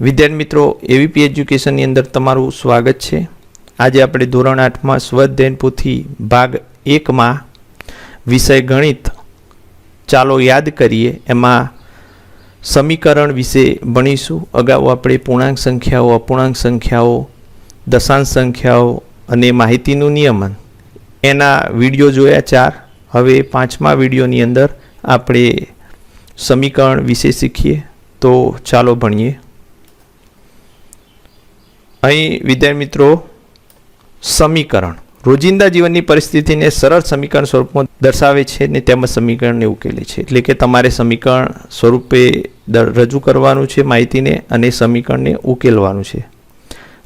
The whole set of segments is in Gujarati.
વિદ્યાર્થી મિત્રો એવીપી એજ્યુકેશનની અંદર તમારું સ્વાગત છે. આજે આપણે ધોરણ આઠમાં સ્વધ્યયન પોથી ભાગ એકમાં વિષય ગણિત ચાલો યાદ કરીએ. એમાં સમીકરણ વિશે ભણીશું. અગાઉ આપણે પૂર્ણાંક સંખ્યાઓ, અપૂર્ણાંક સંખ્યાઓ, દશાંશ સંખ્યાઓ અને માહિતીનું નિયમન. એના વીડિયો જોયા ચાર. હવે પાંચમા વિડીયોની અંદર આપણે સમીકરણ વિશે શીખીએ. તો ચાલો ભણીએ. અહીં, વિદ્યાર્થી મિત્રો, સમીકરણ. રોજિંદા જીવનની પરિસ્થિતિને સરળ સમીકરણ સ્વરૂપમાં દર્શાવે છે ને તેમજ સમીકરણને ઉકેલે છે. એટલે કે તમારે સમીકરણ સ્વરૂપે રજૂ કરવાનું છે માહિતીને અને સમીકરણને ઉકેલવાનું છે.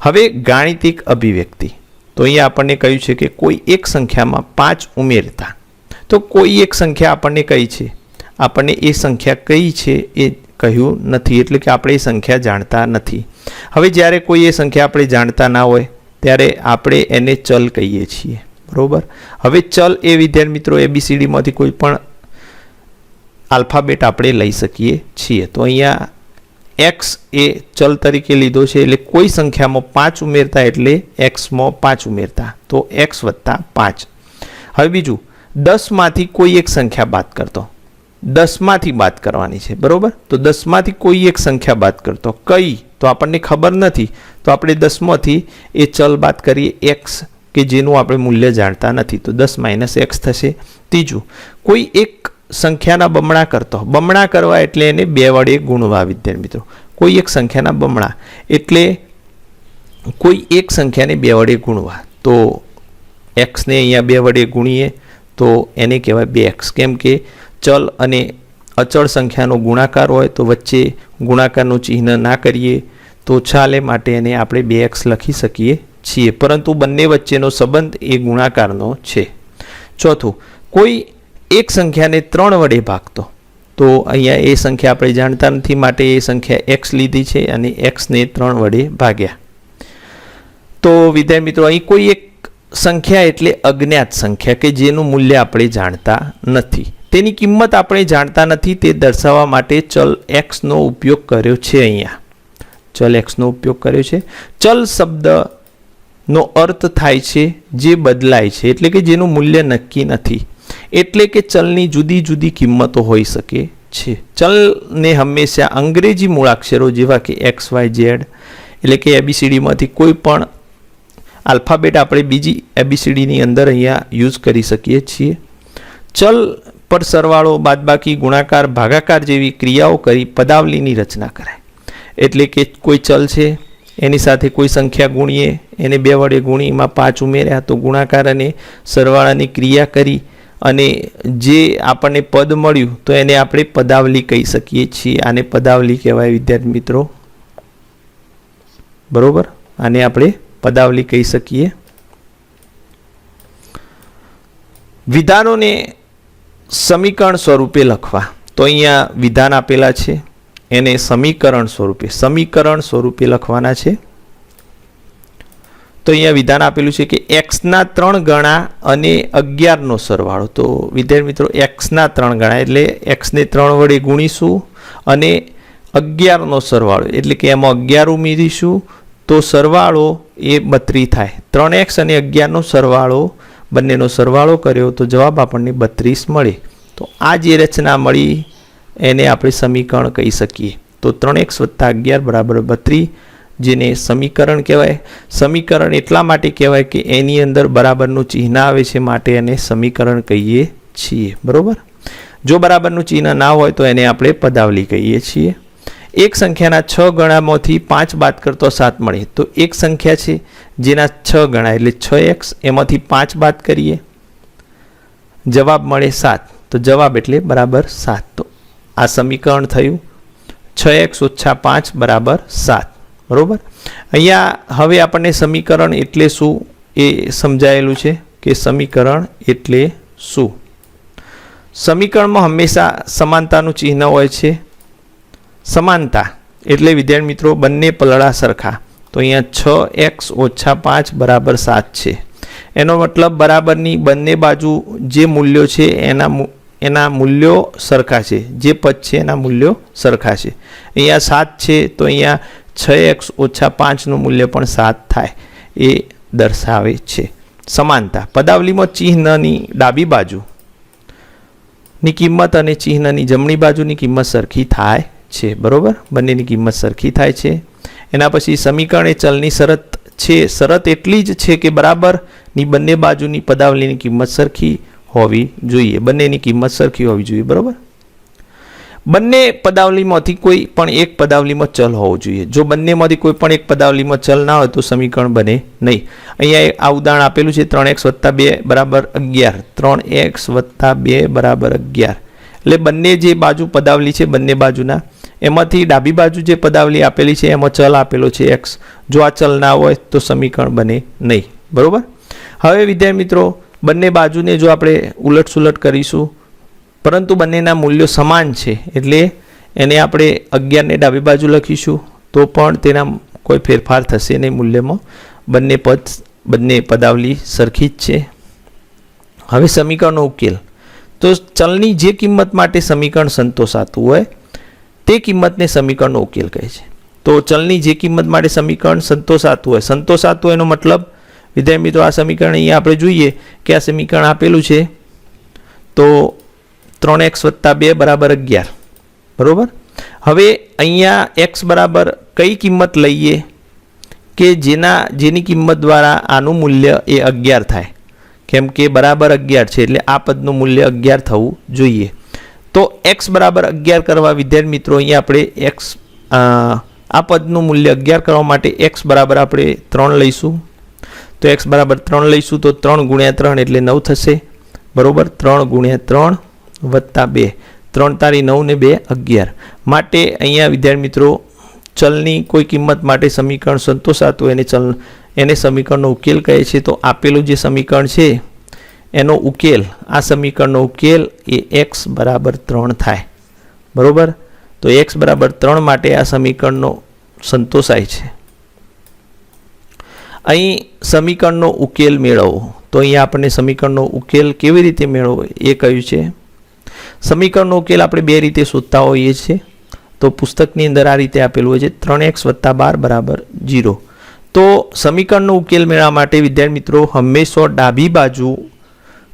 હવે ગાણિતિક અભિવ્યક્તિ. તો અહીંયા આપણને કહ્યું છે કે કોઈ એક સંખ્યામાં પાંચ ઉમેરતા. તો કોઈ એક સંખ્યા આપણને કઈ છે? આપણને એ સંખ્યા કઈ છે એ કહ્યું નથી, એટલે કે આપણે એ સંખ્યા જાણતા નથી. હવે જ્યારે કોઈ એ સંખ્યા આપણે જાણતા ના હોય, ત્યારે આપણે એને ચલ કહીએ છીએ. બરોબર? હવે ચલ એ વિદ્યાર્થી મિત્રો એબીસીડીમાંથી કોઈ પણ આલ્ફાબેટ આપણે લઈ શકીએ છીએ. તો અહીંયા એક્સ એ ચલ તરીકે લીધો છે, એટલે કોઈ સંખ્યામાં પાંચ ઉમેરતા એટલે એક્સમાં પાંચ ઉમેરતા. તો એક્સ વત્તા પાંચ. હવે બીજું, દસમાંથી કોઈ એક સંખ્યા બાદ કરતો. દસમાંથી બાદ કરવાની છે, બરાબર? તો દસમાંથી કોઈ એક સંખ્યા બાદ કરતો. કઈ? તો આપણને ખબર નથી. તો આપણે દસમાંથી એ ચલ બાદ કરીએ એક્સ કે જેનું આપણે મૂલ્ય જાણતા નથી. તો દસ માઇનસ એક્સ થશે. ત્રીજું, કોઈ એક સંખ્યાના બમણા કરતો. બમણા કરવા એટલે એને બે વડે ગુણવા, વિદ્યાર્થી મિત્રો. કોઈ એક સંખ્યાના બમણા એટલે કોઈ એક સંખ્યાને બે વડે ગુણવા. તો એક્સને અહીંયા બે વડે ગુણીએ, તો એને કહેવાય બે એક્સ. કેમ કે ચલ અને અચળ સંખ્યાનો ગુણાકાર હોય તો વચ્ચે ગુણાકારનું ચિહ્ન ના કરીએ, તો ચાલે માટે એને આપણે બે એક્સ લખી શકીએ છીએ. પરંતુ બંને વચ્ચેનો સંબંધ એ ગુણાકારનો છે. ચોથું, કોઈ એક સંખ્યાને ત્રણ વડે ભાગતો, તો અહીંયા એ સંખ્યા આપણે જાણતા નથી, માટે એ સંખ્યા એક્સ લીધી છે અને એક્સને ત્રણ વડે ભાગ્યા. તો વિદ્યાર્થી મિત્રો, અહીં કોઈ એક સંખ્યા એટલે અજ્ઞાત સંખ્યા કે જેનું મૂલ્ય આપણે જાણતા નથી. તેની કિંમત આપણે જાણતા નથી, તે દર્શાવવા માટે ચલ એક્સનો ઉપયોગ કર્યો છે અહીંયા. ચલ એક્સનો ઉપયોગ કર્યો છે. ચલ શબ્દનો અર્થ થાય છે જે બદલાય છે, એટલે કે જેનું મૂલ્ય નક્કી નથી. એટલે કે ચલની જુદી જુદી કિંમતો હોઈ શકે છે. ચલને હંમેશા અંગ્રેજી મૂળાક્ષરો જેવા કે એક્સ વાય ઝેડ એટલે કે એબીસીડીમાંથી કોઈ પણ આલ્ફાબેટ આપણે બીજી એબીસીડીની અંદર અહીંયા યુઝ કરી શકીએ છીએ. ચલ પર સરવાળો, બાદબાકી, ગુણાકાર, ભાગાકાર જેવી ક્રિયાઓ કરી પદાવલીની રચના કરાય. એટલે કે કોઈ ચલ છે, એની સાથે કોઈ સંખ્યા ગુણીએ, એને બે વડે ગુણીમાં પાંચ ઉમેર્યા, તો ગુણાકાર અને સરવાળાની ક્રિયા કરી અને જે આપણને પદ મળ્યું, તો એને આપણે પદાવલી કહી શકીએ છીએ. આને પદાવલી કહેવાય વિદ્યાર્થી મિત્રો. બરોબર? આને આપણે પદાવલી કહી શકીએ. વિધાનોને સમીકરણ સ્વરૂપે લખવા. તો અહીંયા વિધાન આપેલા છે. એને સમીકરણ સ્વરૂપે સમીકરણ સ્વરૂપે લખવાના છે. તો અહીંયા વિધાન આપેલું છે કે એક્સના ત્રણ ગણા અને અગિયારનો સરવાળો. તો વિદ્યાર્થી મિત્રો, એક્સના ત્રણ ગણા એટલે એક્સને ત્રણ વડે ગુણીશું અને અગિયારનો સરવાળો, એટલે કે એમાં અગિયાર ઉમેરીશું, તો સરવાળો એ બત્રી થાય. ત્રણ એક્સ અને અગિયારનો સરવાળો બંનેનો સરવાળો કર્યો તો જવાબ આપણને બત્રીસ મળે. તો આ જે રચના મળી એને આપણે સમીકરણ કહી શકીએ. તો ત્રણ એક્સ વત્તા અગિયાર બરાબર બત્રીસ, જેને સમીકરણ કહેવાય. સમીકરણ એટલા માટે કહેવાય કે એની અંદર બરાબરનું ચિહ્ન આવે છે માટે એને સમીકરણ કહીએ છીએ. બરાબર? જો બરાબરનું ચિહ્ન ના હોય તો એને આપણે પદાવલી કહીએ છીએ. એક સંખ્યાના છ ગણામાંથી પાંચ બાદ કરતો સાત મળે. તો એક સંખ્યા છે. જેના છ ગણા એટલે છ એક્સ એમાંથી પાંચ બાદ કરીએ. જવાબ મળે સાત. તો જવાબ એટલે બરાબર સાત. તો આ સમીકરણ થયું. છ એક્સ ઓછા પાંચ બરાબર સાત. બરાબર? અહીંયા હવે આપણને સમીકરણ એટલે શું એ સમજાયેલું છે કે સમીકરણ એટલે શું? સમીકરણમાં હંમેશા સમાનતાનું ચિહ્ન હોય છે. સમાનતા. એટલે વિદ્યાર્થી મિત્રો, બંને પલળા સરખા. તો અહીંયા છ એક્સ ઓછા પાંચ બરાબર સાત છે. એનો મતલબ બરાબરની બંને બાજુ જે મૂલ્યો છે, એના એના મૂલ્યો સરખા છે. જે પદ છે, એના મૂલ્યો સરખા છે. અહીંયા સાત છે, તો અહીંયા છ એક્સ ઓછા પાંચનું મૂલ્ય પણ સાત થાય. એ દર્શાવે છે. સમાનતા. પદાવલીમાં ચિહ્નની ડાબી બાજુ ની કિંમત અને ચિહ્નની જમણી બાજુની કિંમત સરખી થાય છે. બરોબર? બંનેની કિંમત સરખી થાય છે. એના પછી સમીકરણ એ ચલની શરત છે. શરત એટલી જ છે કે બરાબરની બંને બાજુની પદાવલીની કિંમત સરખી હોવી જોઈએ. બંનેની કિંમત સરખી હોવી જોઈએ. બરાબર? બંને પદાવલીમાંથી કોઈ પણ એક પદાવલીમાં ચલ હોવો જોઈએ. જો બંનેમાંથી કોઈ પણ એક પદાવલીમાં ચલ ના હોય તો સમીકરણ બને નહીં. અહીંયા આ ઉદાહરણ આપેલું છે ત્રણ એક્સ વત્તા બે બરાબર અગિયાર. ત્રણ એક્સ વત્તા બે બરાબર અગિયાર. એટલે બંને જે બાજુ પદાવલી છે, બંને બાજુના એમાંથી ડાબી બાજુ જે પદાવલી આપેલી છે, એમાં ચલ આપેલો છે એક્સ જો આ ચલ ના હોય તો સમીકરણ બને નહીં. બરાબર? હવે વિદ્યાર્થી મિત્રો, બંને બાજુને જો આપણે ઉલટસુલટ કરીશું, પરંતુ બંનેના મૂલ્યો સમાન છે, એટલે એને આપણે અગિયારને ડાબી બાજુ લખીશું, તો પણ તેના કોઈ ફેરફાર થશે નહીં મૂલ્યમાં. બંને પદ, બંને પદાવલી સરખી જ છે. હવે સમીકરણનો ઉકેલ. તો ચલની જે કિંમત માટે સમીકરણ સંતોષાતું હોય તે કિંમતને સમીકરણનો ઉકેલ કહે છે. તો ચલની જે કિંમત માટે સમીકરણ સંતોષાતું હોય, સંતોષાતું એનો મતલબ, વિદ્યાર્થી મિત્રો, આ સમીકરણ અહીંયા આપણે જોઈએ કે આ સમીકરણ આપેલું છે. તો ત્રણ એક્સ વત્તા બે બરાબર અગિયાર. બરાબર? હવે અહીંયા એક્સ બરાબર કઈ કિંમત લઈએ કે જેના, જેની કિંમત દ્વારા આનું મૂલ્ય એ અગિયાર થાય? કેમ કે બરાબર અગિયાર છે, એટલે આ પદનું મૂલ્ય અગિયાર થવું જોઈએ. તો એક્સ બરાબર અગિયાર કરવા વિદ્યાર્થી મિત્રો, અહીંયા આપણે એક્સ આ પદનું મૂલ્ય અગિયાર કરવા માટે એક્સ બરાબર આપણે ત્રણ લઈશું. તો એક્સ બરાબર ત્રણ લઈશું તો ત્રણ ગુણ્યા ત્રણ એટલે નવ થશે. બરાબર? ત્રણ ગુણ્યા ત્રણ વત્તા બે. ત્રણ તારી નવ ને બે અગિયાર. માટે અહીંયા વિદ્યાર્થી મિત્રો, ચલની કોઈ કિંમત માટે સમીકરણ સંતોષાતું એને ચલ, એને સમીકરણનો ઉકેલ કહે છે. તો આપેલું જે સમીકરણ છે એનો ઉકેલ, આ સમીકરણનો ઉકેલ એ એક્સ બરાબર ત્રણ થાય. બરાબર? તો એક્સ બરાબર ત્રણ માટે આ સમીકરણનો સંતોષાય છે. અહીં સમીકરણનો ઉકેલ મેળવવો તો અહીંયા આપણને સમીકરણનો ઉકેલ કેવી રીતે મેળવવો એ કહ્યું છે. સમીકરણનો ઉકેલ આપણે બે રીતે શોધતા હોઈએ છીએ. તો પુસ્તકની અંદર આ રીતે આપેલું હોય છે, ત્રણ એક્સ વત્તા બાર બરાબર જીરો તો સમીકરણનો ઉકેલ મેળવવા માટે વિદ્યાર્થી મિત્રો, હંમેશા ડાબી બાજુ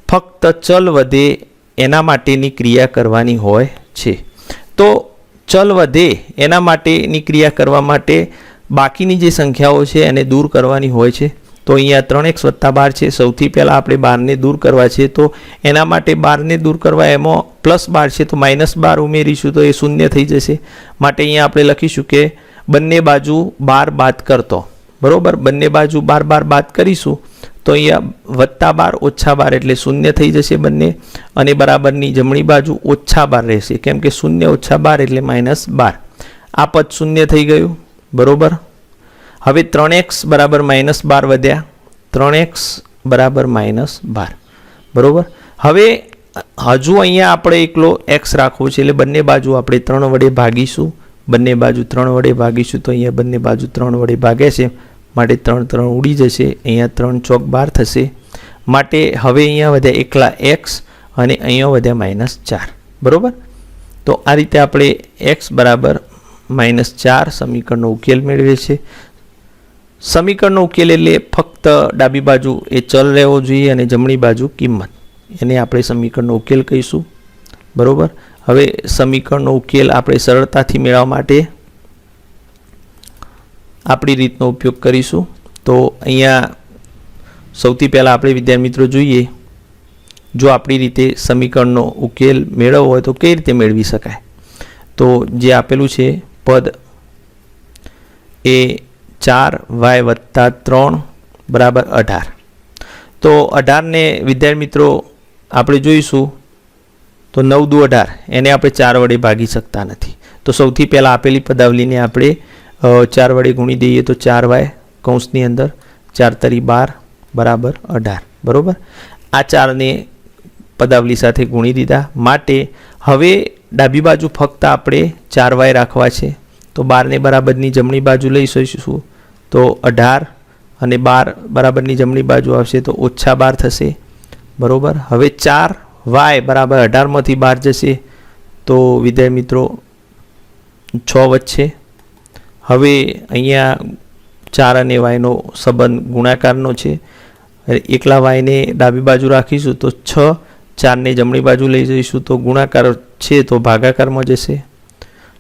ફક્ત ચલ વધે એના માટેની ક્રિયા કરવાની હોય છે. તો ચલ વધે એના માટેની ક્રિયા કરવા માટે બાકીની જે સંખ્યાઓ છે એને દૂર કરવાની હોય છે. તો અહીંયા ત્રણ એક્સ વત્તા બાર છે. સૌથી પહેલાં આપણે બારને દૂર કરવા છે તો એના માટે બારને દૂર કરવા એમાં પ્લસ બાર છે તો માઇનસ બાર ઉમેરીશું તો એ શૂન્ય થઈ જશે. માટે અહીંયા આપણે લખીશું કે બંને બાજુ બાર બાદ કરતો. બરાબર? બંને બાજુ બાર બાર બાદ કરીશું તો અહીંયા વત્તા બાર, ઓછા બાર એટલે શૂન્ય થઈ જશે બંને. અને બરાબરની જમણી બાજુ ઓછા બાર રહેશે. કેમ કે શૂન્ય, ઓછા બાર એટલે માઇનસ બાર. આ પદ શૂન્ય થઈ ગયું. બરાબર? હવે ત્રણ એક્સ બરાબર માઇનસ બાર વધ્યા. ત્રણ એક્સ બરાબર માઇનસ બાર. બરાબર? હવે હજુ અહીંયા આપણે એકલો એક્સ રાખવો છે એટલે બંને બાજુ આપણે ત્રણ વડે ભાગીશું. બંને બાજુ ત્રણ વડે ભાગીશું તો અહીંયા બંને બાજુ ત્રણ વડે ભાગે છે. માટે ત્રણ ત્રણ ઉડી જશે, અહીંયા ત્રણ ચોક બાર થશે. માટે હવે અહીંયા વધ્યા એકલા એક્સ અને અહીંયા વધ્યા માઇનસ ચાર. બરાબર? તો આ રીતે આપણે એક્સ બરાબર માઇનસ ચાર સમીકરણનો ઉકેલ મેળવીએ છીએ. સમીકરણનો ઉકેલ એટલે ફક્ત ડાબી બાજુ એ ચલ રહેવો જોઈએ અને જમણી બાજુ કિંમત. એને આપણે સમીકરણનો ઉકેલ કહીશું. બરાબર? હવે સમીકરણનો ઉકેલ આપણે સરળતાથી મેળવવા માટે આપણી રીતનો ઉપયોગ કરીશું. તો અહીંયા સૌથી પહેલાં આપણે વિદ્યાર્થી મિત્રો જોઈએ. જો આપણી રીતે સમીકરણનો ઉકેલ મેળવવો હોય તો કઈ રીતે મેળવી શકાય? તો જે આપેલું છે, પદ એ ચાર વાય વત્તા ત્રણ બરાબર અઢાર. તો અઢારને વિદ્યાર્થી મિત્રો આપણે જોઈશું. તો નવ દુ અઢાર. એને આપણે ચાર વડે ભાગી શકતા નથી. તો સૌથી પહેલાં આપેલી પદાવલીને આપણે ચાર વડે ગુણી દઈએ તો ચાર વાય કૌંસની અંદર ચાર તરી બાર બરાબર અઢાર, બરાબર? આ ચારને પદાવલી સાથે ગુણી દીધા. માટે હવે ડાબી બાજુ ફક્ત આપણે ચાર વાય રાખવા છે. તો બારને બરાબરની જમણી બાજુ લઈ શકીશું તો અઢાર અને બાર બરાબરની જમણી બાજુ આવશે તો ઓછા બાર થશે. બરાબર? હવે ચાર વાય બરાબર અઢારમાંથી બાર જશે. તો વિદ્યાર્થી મિત્રો, છ વચ્ચે હવે અહીંયા ચાર અને વાયનો સંબંધ ગુણાકારનો છે. એકલા વાયને ડાબી બાજુ રાખીશું તો છ, ચારને જમણી બાજુ લઈ જઈશું તો ગુણાકાર છે તો ભાગાકારમાં જશે.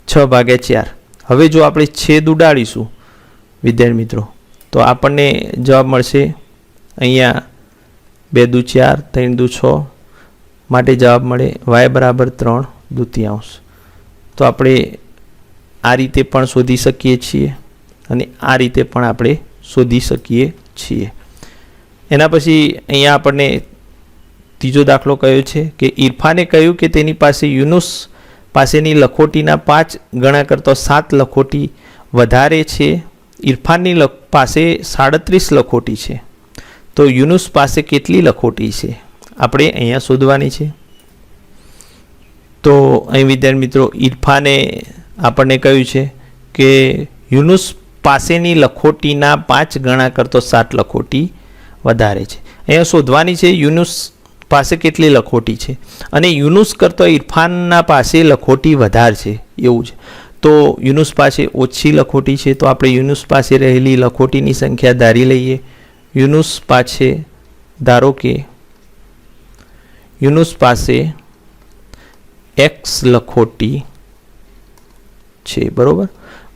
છ ભાગ્યા ચાર. હવે જો આપણે છેદ ઉડાડીશું, વિદ્યાર્થી મિત્રો, તો આપણને જવાબ મળશે અહીંયા બે દુ ચાર, ત્રણ દુ છ માટે જવાબ મળે વાય બરાબર ત્રણ દુતિયાંશ. તો આપણે આ રીતે પણ શોધી શકીએ છીએ અને આ રીતે પણ આપણે શોધી શકીએ છીએ. એના પછી અહીંયા આપણને ત્રીજો દાખલો કયો છે કે ઇરફાને કહ્યું કે તેની પાસે યુનુસ પાસેની લખોટીના પાંચ ગણા કરતાં સાત લખોટી વધારે છે. ઇરફાનની પાસે સાડત્રીસ લખોટી છે. તો યુનુસ પાસે કેટલી લખોટી છે? આપણે અહીંયા શોધવાની છે. તો અહીં વિદ્યાર્થી મિત્રો ઇરફાને આપણને કહ્યું છે કે યુનુસ પાસેની લખોટીના પાંચ ગણા કરતો સાત લખોટી વધારે છે. અહીંયા શોધવાની છે યુનુસ પાસે કેટલી લખોટી છે અને યુનુસ કરતો ઇરફાનના પાસે લખોટી વધારે છે એવું છે. તો યુનુસ પાસે ઓછી લખોટી છે તો આપણે યુનુસ પાસે રહેલી લખોટીની સંખ્યા ધારી લઈએ. યુનુસ પાસે ધારો કે યુનુસ પાસે એક્સ લખોટી છે, બરાબર?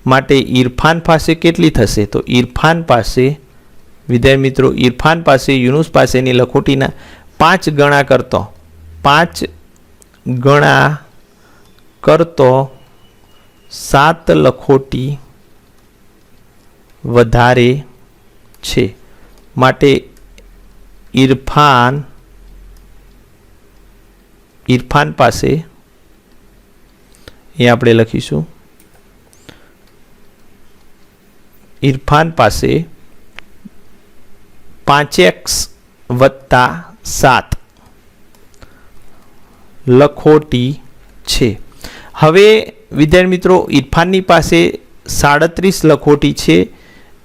માટે ઇરફાન પાસે કેટલી થશે? તો ઇરફાન પાસે, વિદ્યાર્થી મિત્રો ઇરફાન પાસે, યુનુસ પાસેની લખોટીના પાંચ ગણા કરતો, પાંચ ગણા કરતો સાત લખોટી વધારે છે. માટે ઇરફાન ઇરફાન પાસે એ આપણે લખીશું. ઇરફાન પાસે પાંચ એક્સ વત્તા સાત લખોટી છે. હવે વિદ્યાર્થી મિત્રો, ઇરફાનની પાસે સાડત્રીસ લખોટી છે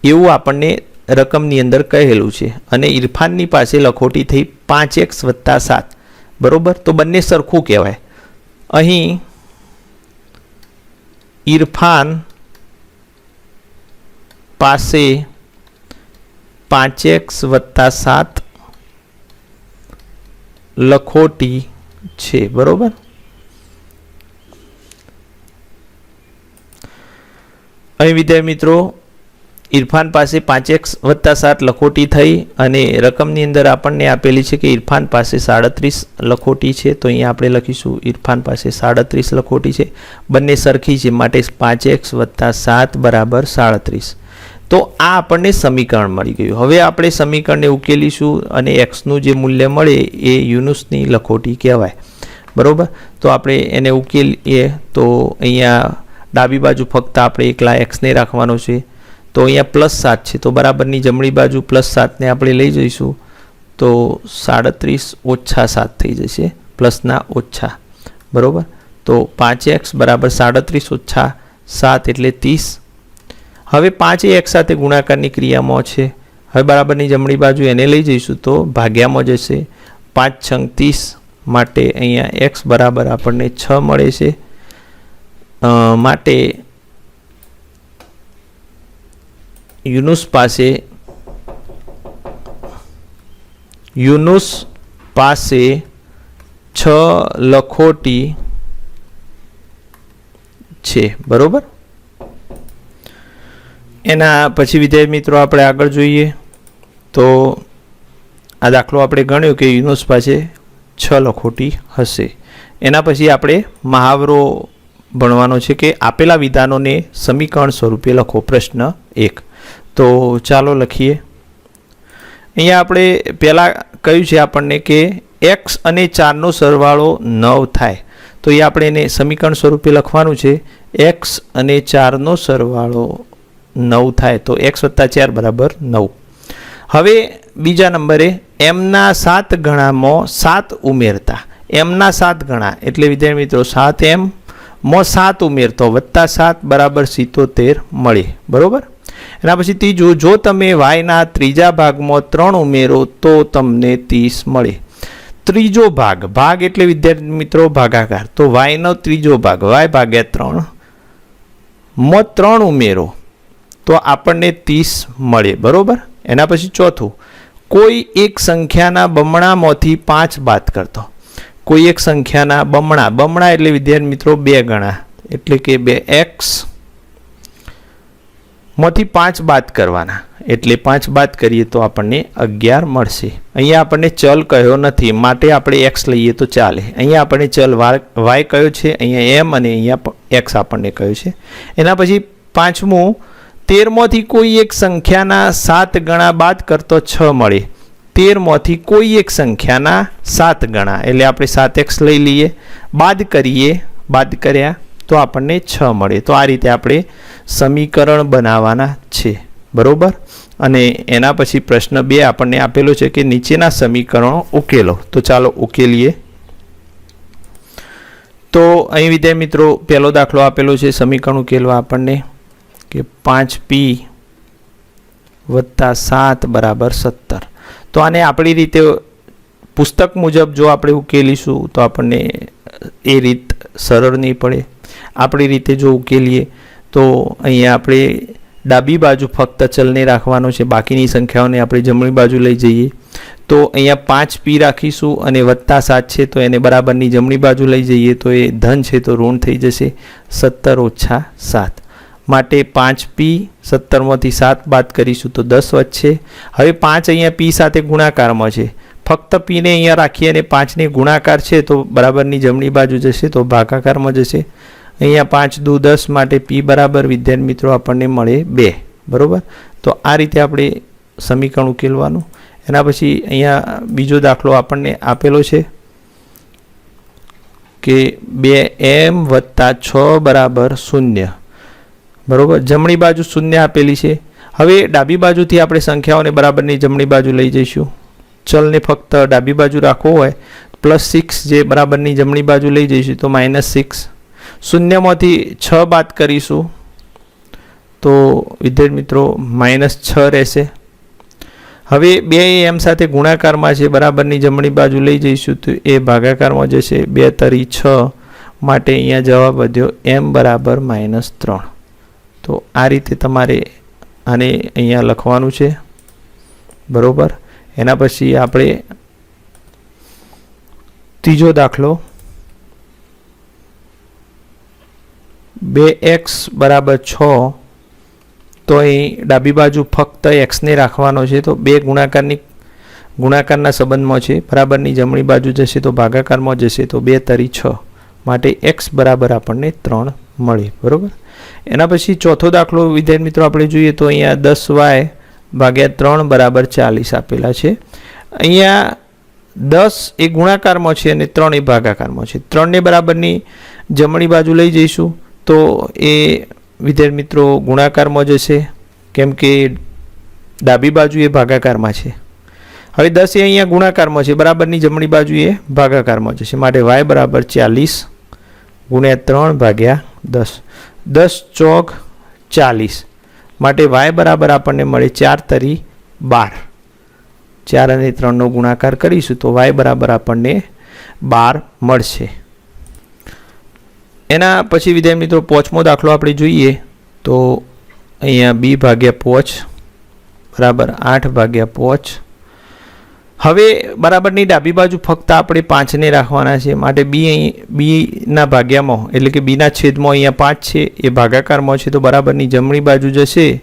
એવું આપણને રકમની અંદર કહેલું છે અને ઇરફાનની પાસે લખોટી થઈ પાંચ એક્સ વત્તા સાત. બરાબર? તો બંને સરખું કહેવાય. અહીં ઇરફાન પાસે પાંચ એક્સ વત્તા સાત લખોટી છે, બરોબર? અહીં વિદ્યાર્થી મિત્રો, ઇરફાન પાસે પાંચ એક્સ વત્તા સાત લખોટી થઈ અને રકમની અંદર આપણને આપેલી છે કે ઇરફાન પાસે સાડત્રીસ લખોટી છે, તો અહીંયા આપણે લખીશું ઇરફાન પાસે સાડત્રીસ લખોટી છે. બંને સરખી છે, માટે પાંચ એક્સ વત્તા સાત બરાબર સાડત્રીસ. તો આ આપણને સમીકરણ મળી ગયું. હવે આપણે સમીકરણને ઉકેલીશું અને એક્સનું જે મૂલ્ય મળે એ યુનુસની લખોટી કહેવાય. બરાબર? તો આપણે એને ઉકેલીએ તો અહીંયા ડાબી બાજુ ફક્ત આપણે એકલા એક્સને રાખવાનો છે. તો અહીંયા પ્લસ સાત છે. તો બરાબરની જમણી બાજુ પ્લસ સાતને આપણે લઈ જઈશું. તો સાડત્રીસ ઓછા સાત થઈ જશે. પ્લસના ઓછા. બરાબર? તો પાંચ એક્સ બરાબર સાડત્રીસ ઓછા સાત એટલે ત્રીસ. હવે પાંચ એ એક સાથે ગુણાકારની ક્રિયામાં છે. હવે બરાબરની જમણી બાજુ એને લઈ જઈશું તો ભાગ્યામાં જશે. પાંચ છંગ ત્રીસ માટે અહીંયા એક્સ બરાબર આપણને છ મળે છે. માટે યુનુસ પાસે યુનુસ પાસે છ લખોટી છે. બરોબર? એના પછી વિદ્યાર્થી મિત્રો આપણે આગળ જોઈએ તો આ દાખલો આપણે ગણ્યો કે યુનુસ પાસે છ લખોટી હશે. એના પછી આપણે મહાવરો ભણવાનો છે કે આપેલા વિધાનોને સમીકરણ સ્વરૂપે લખો પ્રશ્ન એક. તો ચાલો લખીએ. અહીંયા આપણે પહેલાં કહ્યું છે આપણને કે એક્સ અને ચારનો સરવાળો નવ થાય. તો એ આપણે એને સમીકરણ સ્વરૂપે લખવાનું છે. એક્સ અને ચારનો સરવાળો નવ થાય તો એક્સ વત્તા ચાર બરાબર નવ. હવે બીજા નંબરે એમના સાત ગણામાં સાત ઉમેરતા. એમના સાત ગણા. એટલે વિદ્યાર્થી મિત્રો, સાત એમ, માં સાત ઉમેરતો. વત્તા સાત બરાબર સિત્તોતેર મળે. બરાબર? એના પછી ત્રીજું, જો તમે વાયના ત્રીજા ભાગમાં ત્રણ ઉમેરો, તો તમને ત્રીસ મળે. ત્રીજો ભાગ ભાગ એટલે વિદ્યાર્થી મિત્રો ભાગાકાર. તો વાયનો ત્રીજો ભાગ, વાય ભાગ્યા ત્રણ. માં ત્રણ ઉમેરો. તો આપણને ત્રીસ મળે, બરોબર? એના પછી ચોથું, કોઈ એક સંખ્યાના બમણામાંથી પાંચ બાદ કરતો. કોઈ એક સંખ્યાના બમણા બમણા એટલે વિદ્યાર્થી મિત્રો બે ગણા, એટલે કે બે એક્સમાંથી પાંચ બાદ કરવાના. એટલે પાંચ બાદ કરીએ તો આપણને અગિયાર મળશે. અહીંયા આપણને ચલ કહ્યો નથી, માટે આપણે એક્સ લઈએ તો ચાલે. અહીંયા આપણને ચલ વાય કયો છે, અહીંયા એમ અને અહીંયા એક્સ આપણને કયો છે. એના પછી પાંચમું તેરમાંથી કોઈ એક સંખ્યાના સાત ગણા બાદ કરતો છ મળે. તેરમાંથી કોઈ એક સંખ્યાના સાત ગણા. એટલે આપણે સાત એક્સ લઈ લઈએ. બાદ કરીએ. બાદ કર્યા તો આપણને છ મળે. તો આ રીતે આપણે સમીકરણ બનાવવાના છે. બરોબર? અને એના પછી પ્રશ્ન બે આપણને આપેલો છે કે નીચેના સમીકરણો ઉકેલો. તો ચાલો ઉકેલીએ. તો અહીં રીતે મિત્રો, પહેલો દાખલો આપેલો છે. સમીકરણ ઉકેલવા આપણને. કે પાંચ પી વત્તા સાત બરાબર સત્તર. તો આને આપણી રીતે પુસ્તક મુજબ જો આપણે ઉકેલીશું, તો આપણને એ રીત સરળ નહીં પડે. આપણી રીતે જો ઉકેલીએ, તો અહીંયા આપણે ડાબી બાજુ ફક્ત ચલને રાખવાનો છે, બાકીની સંખ્યાઓને આપણે જમણી બાજુ લઈ જઈએ. તો અહીંયા પાંચ પી રાખીશું અને વત્તા સાત છે, તો એને બરાબરની જમણી બાજુ લઈ જઈએ, તો એ ધન છે, તો ઋણ થઈ જશે. સત્તર ઓછા સાત. માટે પાંચ પી સત્તરમાંથી સાત બાદ કરીશું તો દસ વધશે. હવે પાંચ અહીંયા પી સાથે ગુણાકારમાં છે. ફક્ત પીને અહીંયા રાખીએ અને પાંચને ગુણાકાર છે તો બરાબરની જમણી બાજુ જશે તો ભાગાકારમાં જશે. અહીંયા પાંચ દુ દસ માટે પી બરાબર વિદ્યાર્થી મિત્રો આપણને મળે બે. બરાબર? તો આ રીતે આપણે સમીકરણ ઉકેલવાનું. એના પછી અહીંયા બીજો દાખલો આપણને આપેલો છે કે બે એમ વત્તા છ બરાબર શૂન્ય. બરાબર? જમણી બાજુ શૂન્ય આપેલી છે. હવે ડાબી બાજુથી આપણે સંખ્યાઓને બરાબરની જમણી બાજુ લઈ જઈશું. ચલને ફક્ત ડાબી બાજુ રાખવો હોય, પ્લસ સિક્સ જે બરાબરની જમણી બાજુ લઈ જઈશું તો માઇનસ સિક્સ. શૂન્યમાંથી છ બાદ કરીશું તો વિદ્યાર્થી મિત્રો માઇનસ છ રહેશે. હવે બે એમ સાથે ગુણાકારમાં છે બરાબરની જમણી બાજુ લઈ જઈશું તો એ ભાગાકારમાં જશે. બે તરી છ. માટે અહીંયા જવાબ વધ્યો એમ બરાબર માઇનસ ત્રણ. તો આ રીતે તમારે આને અહીંયા લખવાનું છે. બરાબર? એના પછી આપણે ત્રીજો દાખલો. બે એક્સ બરાબર છ, તો અહીં ડાબી બાજુ ફક્ત એક્સને રાખવાનો છે, તો બે ગુણાકારની, ગુણાકારના સંબંધમાં છે. બરાબરની જમણી બાજુ જશે, તો ભાગાકારમાં જશે, તો બે તરી છ. માટે એક્સ બરાબર આપણને ત્રણ મળે. બરાબર? એના પછી ચોથો દાખલો વિદ્યાર્થી મિત્રો આપણે જોઈએ તો અહીંયા દસ વાય ભાગ્યા ત્રણ બરાબર ચાલીસ આપેલા છે. અહીંયા દસ એ ગુણાકારમાં છે અને ત્રણ એ ભાગાકારમાં છે. ત્રણને બરાબરની જમણી બાજુ લઈ જઈશું તો એ વિદ્યાર્થી મિત્રો ગુણાકારમાં જશે કેમ કે ડાબી બાજુ એ ભાગાકારમાં છે. હવે દસ એ અહીંયા ગુણાકારમાં છે. બરાબરની જમણી બાજુ એ ભાગાકારમાં જશે. માટે વાય બરાબર ચાલીસ ગુણ્યા ત્રણ ભાગ્યા દસ. દસ ચોક ચાલીસ. માટે વાય બરાબર આપણને મળે ચાર તરી બાર. ચાર અને ત્રણનો ગુણાકાર કરીશું તો વાય બરાબર આપણને બાર મળશે. એના પછી વિદ્યાર્થી મિત્રો પોચમો દાખલો આપણે જોઈએ તો અહીંયા બી ભાગ્યા પોચ બરાબર આઠ ભાગ્યા પોચ હવે બરાબરની ડાબી બાજુ ફક્ત આપણે પાંચને રાખવાના છે. માટે બી અહીં, બીના ભાગ્યામાં, એટલે કે બીના છેદમાં અહીંયા પાંચ છે. એ ભાગાકારમાં છે તો બરાબરની જમણી બાજુ જશે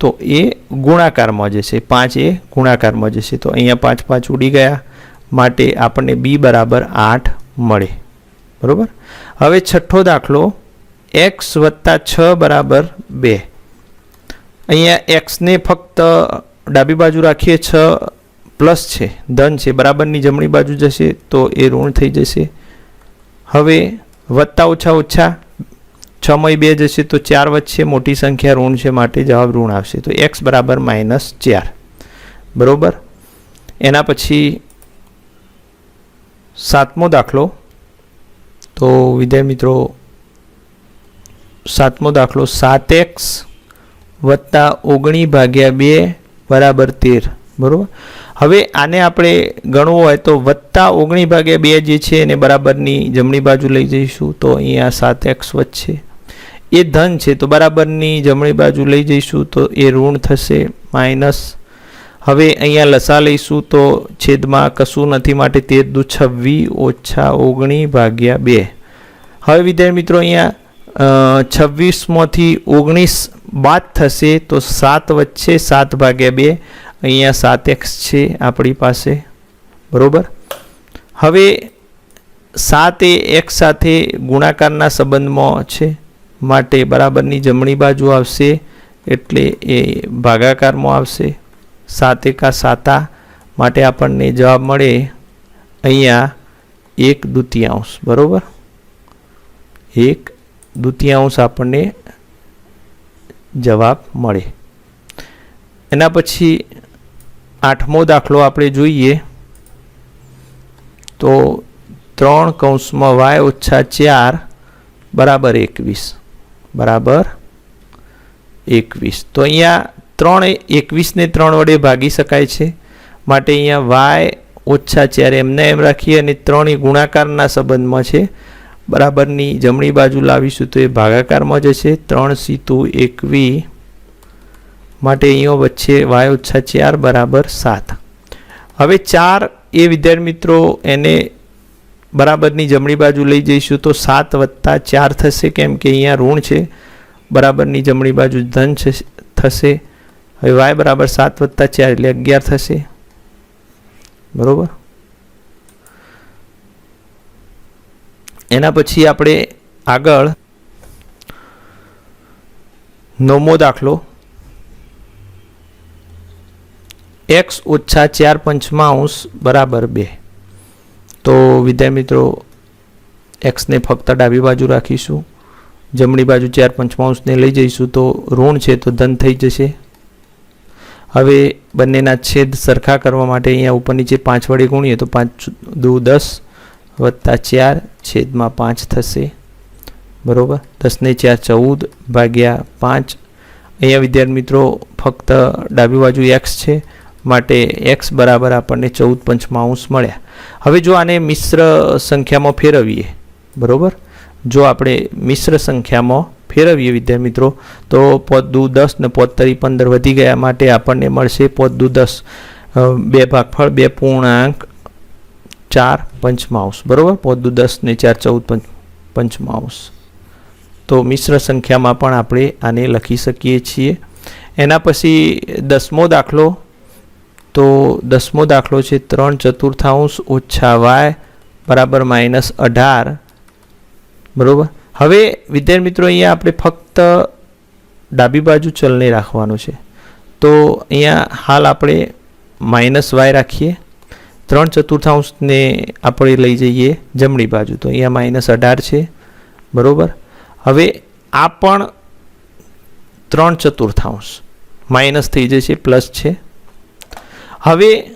તો એ ગુણાકારમાં જશે. પાંચ એ ગુણાકારમાં જશે. તો અહીંયા પાંચ પાંચ ઉડી ગયા. માટે આપણને બી બરાબર આઠ મળે. બરાબર? હવે છઠ્ઠો દાખલો, એક્સ વત્તા છ બરાબર બે. અહીંયા એક્સને ફક્ત ડાબી બાજુ રાખીએ, છ પ્લસ છે, ધન છે, બરાબરની જમણી બાજુ જશે તો એ ઋણ થઈ જશે. હવે વત્તા ઓછા ઓછા છમય બે જશે તો ચાર વચ્ચે મોટી સંખ્યા ઋણ છે માટે જવાબ ઋણ આવશે. તો એક્સ બરાબર માઇનસ ચાર. બરાબર? એના પછી સાતમો દાખલો. તો વિદ્યા મિત્રો, સાતમો દાખલો સાત એક્સ વત્તા ઓગણી ભાગ્યા બે બરાબર તેર. બરાબર? હવે આને આપણે ગણવું હોય તો વત્તા ઓગણી ભાગ્યા બે જે છે એને બરાબરની જમણી બાજુ લઈ જઈશું તો અહીંયા સાત એક્સ વચ્ચે એ ધન છે તો બરાબરની જમણી બાજુ લઈ જઈશું તો એ ઋણ થશે માઇનસ. હવે અહીંયા લસા લઈશું તો છેદમાં કશું નથી માટે તેર દુ છવ્વીસ ઓછા ઓગણી ભાગ્યા બે. હવે વિદ્યાર્થી મિત્રો અહીંયા છવ્વીસમાંથી ઓગણીસ બાદ થશે તો સાત વચ્ચે સાત ભાગ્યા બે. અહીંયા સાત એક્સ છે આપણી પાસે, બરાબર? હવે સાત એ એક્સ સાથે ગુણાકારના સંબંધમાં છે, માટે બરાબરની જમણી બાજુ આવશે, એટલે એ ભાગાકારમાં આવશે. સાત એકા સાતા માટે આપણને જવાબ મળે અહીંયા એક દુતિયાંશ, બરાબર? એક દુતિયાંશ આપણને જવાબ મળે. એના પછી આઠમો દાખલો આપણે જોઈએ. તો ત્રણ કૌંસમાં વાય ઓછા ચાર બરાબર એકવીસ. બરાબર એકવીસ. તો અહીંયા ત્રણ એકવીસને ત્રણ વડે ભાગી શકાય છે. માટે અહીંયા વાય ઓછા ચાર એમને એમ રાખીએ અને ત્રણ ગુણાકારના સંબંધમાં છે. બરાબરની જમણી બાજુ લાવીશું તો એ ભાગાકારમાં જશે. ત્રણ સીતું એકવી માટે અહીંયા વચ્ચે વાય ઓછા ચાર બરાબર સાત. હવે ચાર એ વિદ્યાર્થી મિત્રો એને બરાબરની જમણી બાજુ લઈ જઈશું તો સાત વત્તા ચાર થશે કેમ કે અહીંયા ઋણ છે. બરાબરની જમણી બાજુ ધન થશે. હવે વાય બરાબર સાત વત્તા ચાર એટલે અગિયાર થશે. બરાબર? એના પછી આપણે આગળ નવમો દાખલો એક્સ ઓછા ચાર પંચમાંશ બરાબર બે. તો વિદ્યાર્થી મિત્રો એક્સને ફક્ત ડાબી બાજુ રાખીશું. જમણી બાજુ ચાર પંચમાંશને લઈ જઈશું તો ઋણ છે તો ધન થઈ જશે. હવે બંનેના છેદ સરખા કરવા માટે અહીંયા ઉપર નીચે પાંચ વડે ગુણીએ તો પાંચ દુ દસ વત્તા ચાર છેદમાં પાંચ થશે. બરાબર? દસને ચાર ચૌદ ભાગ્યા પાંચ. અહીંયા વિદ્યાર્થી મિત્રો, ફક્ત ડાબી બાજુ એક્સ છે. માટે એક્સ બરાબર આપણને ચૌદ પંચમાંશ મળ્યા. હવે જો આને મિશ્ર સંખ્યામાં ફેરવીએ, બરાબર? જો આપણે મિશ્ર સંખ્યામાં ફેરવીએ વિદ્યાર્થી મિત્રો તો પોત દુ દસ ને પોતરી પંદર વધી ગયા માટે આપણને મળશે પોત દુ દસ. બે ભાગફળ, બે પૂર્ણાંક, ચાર પંચમાંશ બરાબર? પોત દુ દસ ને ચાર ચૌદ પંચ પંચમાંશ તો મિશ્ર સંખ્યામાં પણ આપણે આને લખી શકીએ છીએ. એના પછી દસમો દાખલો તો દસમો દાખલો છે, ત્રણ ચતુર્થાંશ ઓછા વાય બરાબર માઇનસ અઢાર. બરાબર? હવે વિદ્યાર્થી મિત્રો, અહીંયા આપણે ફક્ત ડાબી બાજુ ચલને રાખવાનું છે. તો અહીંયા હાલ આપણે માઇનસ વાય રાખીએ. ત્રણ ચતુર્થાંશને આપણે લઈ જઈએ જમણી બાજુ. તો અહીંયા માઇનસ અઢાર છે. બરાબર? હવે આ પણ ત્રણ ચતુર્થાંશ. માઇનસ થઈ જશે, પ્લસ છે. હવે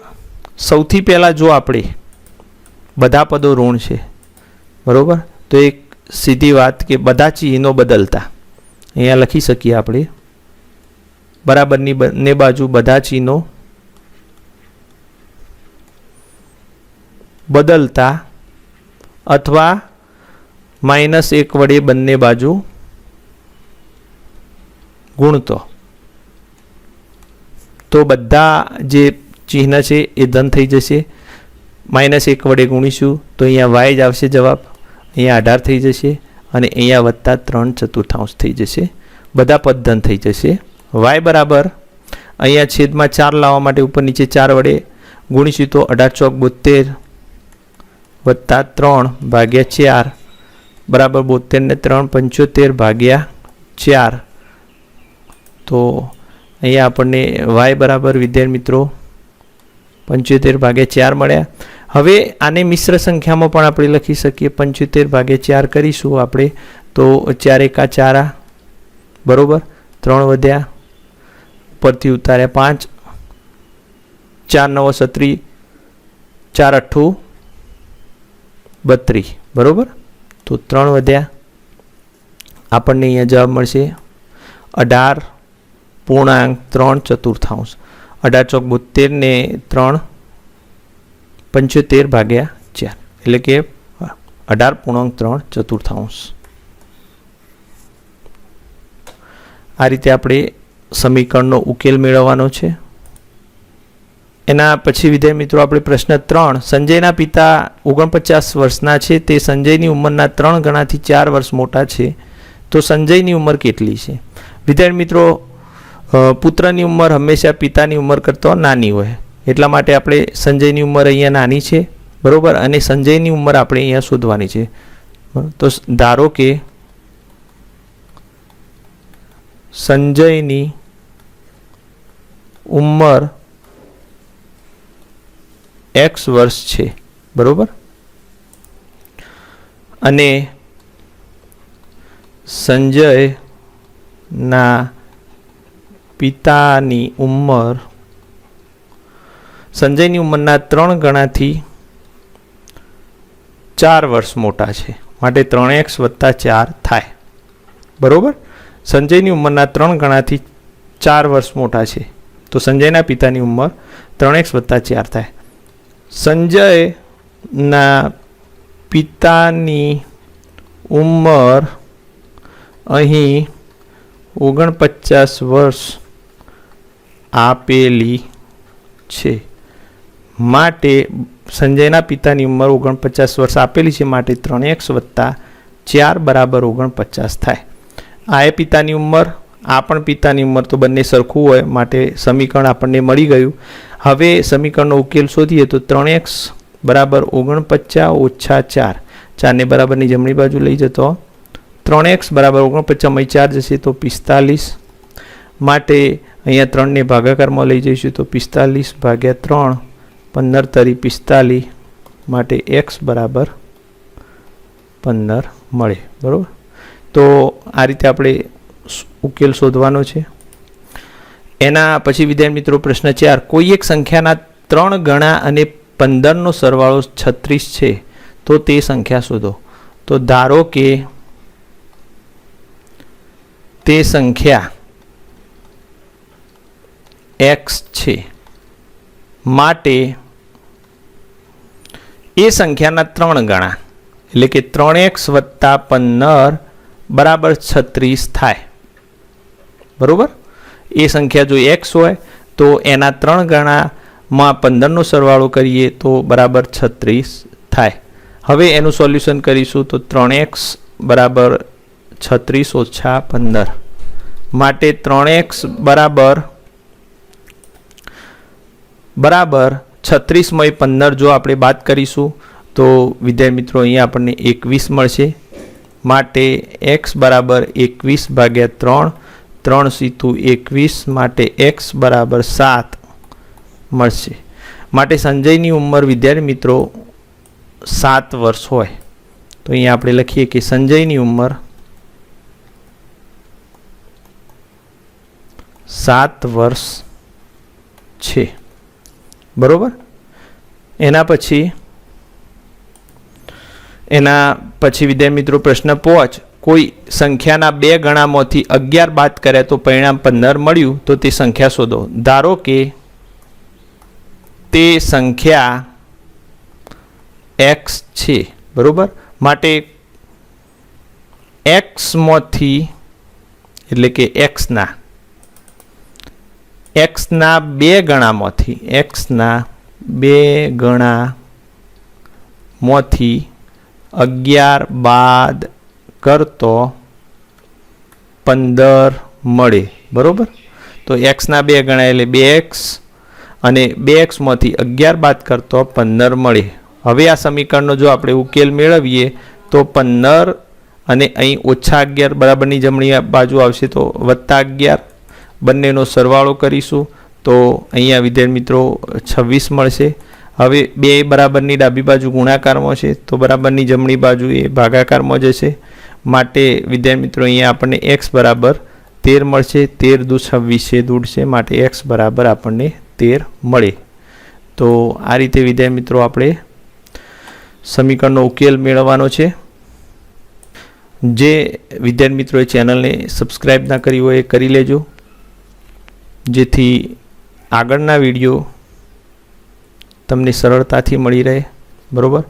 સૌથી પહેલાં જો આપણે બધા પદો ઋણ છે, બરાબર? તો એક સીધી વાત કે બધા ચિહ્નો બદલતા. અહીંયા લખી શકીએ આપણે. બરાબરની બંને બાજુ બધા ચિહ્નો બદલતા અથવા માઇનસ એક વડે બંને બાજુ ગુણતો. તો બધા જે ચિહ્ન છે, એ ધન થઈ જશે. માઇનસ એક વડે ગુણીશું, તો અહીંયા વાય જ આવશે જવાબ. અહીંયા અઢાર થઈ જશે અને અહીંયા વત્તા ત્રણ ચતુર્થાંશ થઈ જશે. બધા પદ ધન થઈ જશે. વાય બરાબર. અહીંયા છેદમાં ચાર લાવવા માટે ઉપર નીચે ચાર વડે ગુણીશું તો અઢાર ચોક બોતેર વત્તા ત્રણ ભાગ્યા ચાર. બરાબર બોતેરને ત્રણ પંચોતેર ભાગ્યા ચાર. તો અહીંયા આપણને વાય બરાબર, વિદ્યાર્થી મિત્રો પંચોતેર ભાગ્યા ચાર મળ્યા. હવે આને મિશ્ર સંખ્યામાં પણ આપણે લખી શકીએ. પંચોતેર ભાગ્યા ચાર કરીશું આપણે, તો ચાર એકા ચારા, બરાબર? ત્રણ વધ્યા ઉપરથી ઉતાર્યા પાંચ. ચાર નવો સત્રી ચાર અઠ્ઠું બત્રીસ બરાબર? તો ત્રણ વધ્યા. આપણને અહીંયા જવાબ મળશે અઢાર, પૂર્ણાંક ત્રણ ચતુર્થાંશ. અઢાર ચોક બોતેર ને ત્રણ પંચોતેર ભાગ્યા ચાર. એટલે કે અઢાર પૂર્ણાંક ત્રણ ચતુર્થાંશ. આ રીતે આપણે સમીકરણનો ઉકેલ મેળવવાનો છે. એના પછી વિધેય મિત્રો આપણે પ્રશ્ન ત્રણ. સંજયના પિતા ઓગણપચાસ વર્ષના છે, તે સંજયની ઉંમરના ત્રણ ગણાથી ચાર વર્ષ મોટા છે. તો સંજયની ઉંમર કેટલી છે? વિદ્યાર્થી મિત્રો પુત્રની ઉંમર હંમેશા પિતાની ઉંમર કરતાં નાની હોય. એટલા માટે આપણે સંજયની ઉંમર અહીંયા નાની છે, બરોબર? અને સંજયની ઉંમર આપણે અહીંયા શોધવાની છે. તો ધારો કે સંજયની ઉંમર એક્સ વર્ષ છે, બરાબર? અને સંજયના પિતાની ઉંમર, સંજયની ઉંમરના ત્રણ ગણાથી ચાર વર્ષ મોટા છે. માટે ત્રણ એક્સ વત્તા ચાર થાય. બરાબર? સંજયની ઉંમરના ત્રણ ગણાથી ચાર વર્ષ મોટા છે. તો સંજયના પિતાની ઉંમર ત્રણ એક્સ વત્તા ચાર થાય. સંજયના પિતાની ઉંમર અહીં ઓગણપચાસ વર્ષ આપેલી છે. માટે સંજયના પિતાની ઉંમર ઓગણપચાસ વર્ષ આપેલી છે, માટે ત્રણ એક્સ વત્તા ચાર બરાબર ઓગણપચાસ થાય. આ એ પિતાની ઉંમર, આ પણ પિતાની ઉંમર તો બંને સરખું હોય, માટે સમીકરણ આપણને મળી ગયું. હવે સમીકરણનો ઉકેલ શોધીએ તો ત્રણ એક્સ બરાબર ઓગણપચાસ ઓછા ચાર. ચારને બરાબરની જમણી બાજુ લઈ જતો. ત્રણ એક્સ બરાબર ઓગણપચાસમાં ચાર જશે તો પિસ્તાલીસ. માટે અહીંયા ત્રણને ભાગાકારમાં લઈ જઈશું તો પિસ્તાલીસ ભાગ્યા ત્રણ, પંદર તરી પિસ્તાલીસ માટે એક્સ બરાબર પંદર મળે, બરાબર? તો આ રીતે આપણે ઉકેલ શોધવાનો છે. એના પછી વિદ્યાર્થી મિત્રો પ્રશ્ન ચાર, કોઈ એક સંખ્યાના ત્રણ ગણા અને પંદરનો સરવાળો છત્રીસ છે, તો તે સંખ્યા શોધો. તો ધારો કે તે સંખ્યા એક્સ છે. માટે એ સંખ્યાના ત્રણ ગણા. એટલે કે ત્રણ એક્સ વત્તા પંદર બરાબર છત્રીસ થાય. બરાબર? એ સંખ્યા જો એક્સ હોય, તો એના ત્રણ ગણામાં પંદરનો સરવાળો કરીએ તો બરાબર છત્રીસ થાય. હવે એનું સોલ્યુશન કરીશું તો ત્રણ એક્સ બરાબર છત્રીસ ઓછા પંદર. માટે ત્રણ એક્સ બરાબર બરાબર છત્રીસમાં પંદર જો આપણે વાત કરીશું, તો વિદ્યાર્થી મિત્રો અહીંયા આપણને એકવીસ મળશે. માટે એક્સ બરાબર એકવીસ ભાગ્યા ત્રણ ત્રણ સીતુ એકવીસ માટે એક્સ બરાબર સાત મળશે. માટે સંજયની ઉંમર વિદ્યાર્થી મિત્રો સાત વર્ષ હોય. તો અહીંયા આપણે લખીએ કે સંજયની ઉંમર સાત વર્ષ છે. બરોબર? એના પછી એના પછી વિદ્યાર્થી મિત્રો પ્રશ્ન પહોંચ કોઈ સંખ્યાના બે ગણામાંથી અગિયાર બાદ કર્યા તો પરિણામ પંદર મળ્યું, તો તે સંખ્યા શોધો. ધારો કે તે સંખ્યા એક્સ છે, બરોબર? માટે એક્સમાંથી એટલે કે એક્સના એક્સના બે ગણામાંથી એક્સના બે ગણામાંથી અગિયાર બાદ કરતો પંદર મળે. બરાબર? તો એક્સના બે ગણા એટલે બે એક્સ અને બે એક્સમાંથી અગિયાર બાદ કરતો પંદર મળે. હવે આ સમીકરણનો જો આપણે ઉકેલ મેળવીએ, તો પંદર અને અહીં ઓછા અગિયાર બરાબરની જમણી બાજુ આવશે, તો વત્તા અગિયાર બંનેનો સરવાળો કરીશું, તો અહીંયા વિદ્યાર્થી મિત્રો છવ્વીસ મળશે. હવે બે બરાબરની ડાબી બાજુ ગુણાકારમાં છે, તો બરાબરની જમણી બાજુ એ ભાગાકારમાં જશે. માટે વિદ્યાર્થી મિત્રો અહીંયા આપણને એક્સ બરાબર તેર મળશે, તેર દુ છવ્વીસે દૂડશે માટે એક્સ બરાબર આપણને તેર મળે. તો આ રીતે વિદ્યાર્થી મિત્રો આપણે સમીકરણનો ઉકેલ મેળવવાનો છે. જે વિદ્યાર્થી મિત્રોએ ચેનલને સબસ્ક્રાઈબ ના કરી હોય એ કરી લેજો. જેથી આગળના વીડિયો તમને સરળતાથી મળી રહે. બરાબર?